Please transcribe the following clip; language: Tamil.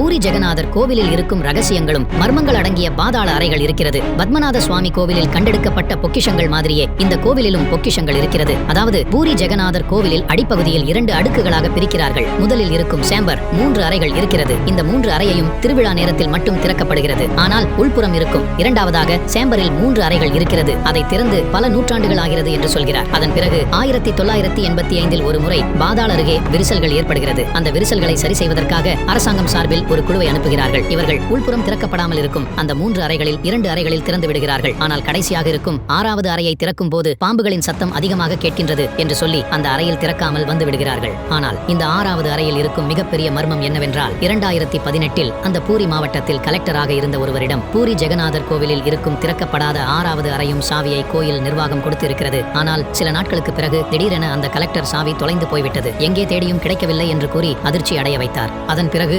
பூரி ஜெகநாதர் கோவிலில் இருக்கும் ரகசியங்களும் மர்மங்கள் அடங்கிய பாதாள அறைகள் இருக்கிறது. பத்மநாத சுவாமி கோவிலில் கண்டெடுக்கப்பட்ட பொக்கிஷங்கள் மாதிரியே இந்த கோவிலிலும் பொக்கிஷங்கள் இருக்கிறது. அதாவது பூரி ஜெகநாதர் கோவிலில் அடிப்பகுதியில் இரண்டு அடுக்குகளாக பிரிக்கிறார்கள். முதலில் இருக்கும் சேம்பர் மூன்று அறைகள் இருக்கிறது. இந்த மூன்று அறையையும் திருவிழா நேரத்தில் மட்டும் திறக்கப்படுகிறது. ஆனால் உள்புறம் இருக்கும் இரண்டாவதாக சேம்பரில் மூன்று அறைகள் இருக்கிறது. அதை திறந்து பல நூற்றாண்டுகள் ஆகிறது என்று சொல்கிறார். அதன் பிறகு ஆயிரத்தி தொள்ளாயிரத்தி எண்பத்தி ஐந்தில் ஒரு முறை பாதாள அருகே விரிசல்கள் ஏற்படுகிறது. அந்த விரிசல்களை சரி செய்வதற்காக அரசாங்கம் சார்பில் ஒரு குழுவை அனுப்புகிறார்கள். இவர்கள் உள்புறம் திறக்கப்படாமல் இருக்கும். அந்த மூன்று அறைகளில் இரண்டு அறைகளில் திறந்து விடுகிறார்கள். ஆனால் கடைசியாக இருக்கும் ஆறாவது அறையை திறக்கும் போது பாம்புகளின் சத்தம் அதிகமாக கேட்கின்றது என்று சொல்லி அந்த அறையில் திறக்காமல் வந்து விடுகிறார்கள். ஆனால் இந்த ஆறாவது அறையில் இருக்கும் மிகப்பெரிய மர்மம் என்னவென்றால் இரண்டாயிரத்தி பதினெட்டில் அந்த பூரி மாவட்டத்தில் கலெக்டராக இருந்த ஒருவரிடம் பூரி ஜெகநாதர் கோவிலில் இருக்கும் திறக்கப்படாத ஆறாவது அறையும் சாவியை கோயில் நிர்வாகம் கொடுத்திருக்கிறது. ஆனால் சில நாட்களுக்கு பிறகு திடீரென அந்த கலெக்டர் சாவி தொலைந்து போய்விட்டது. எங்கே தேடியும் கிடைக்கவில்லை என்று கூறி அதிர்ச்சி அடைய வைத்தார். அதன் பிறகு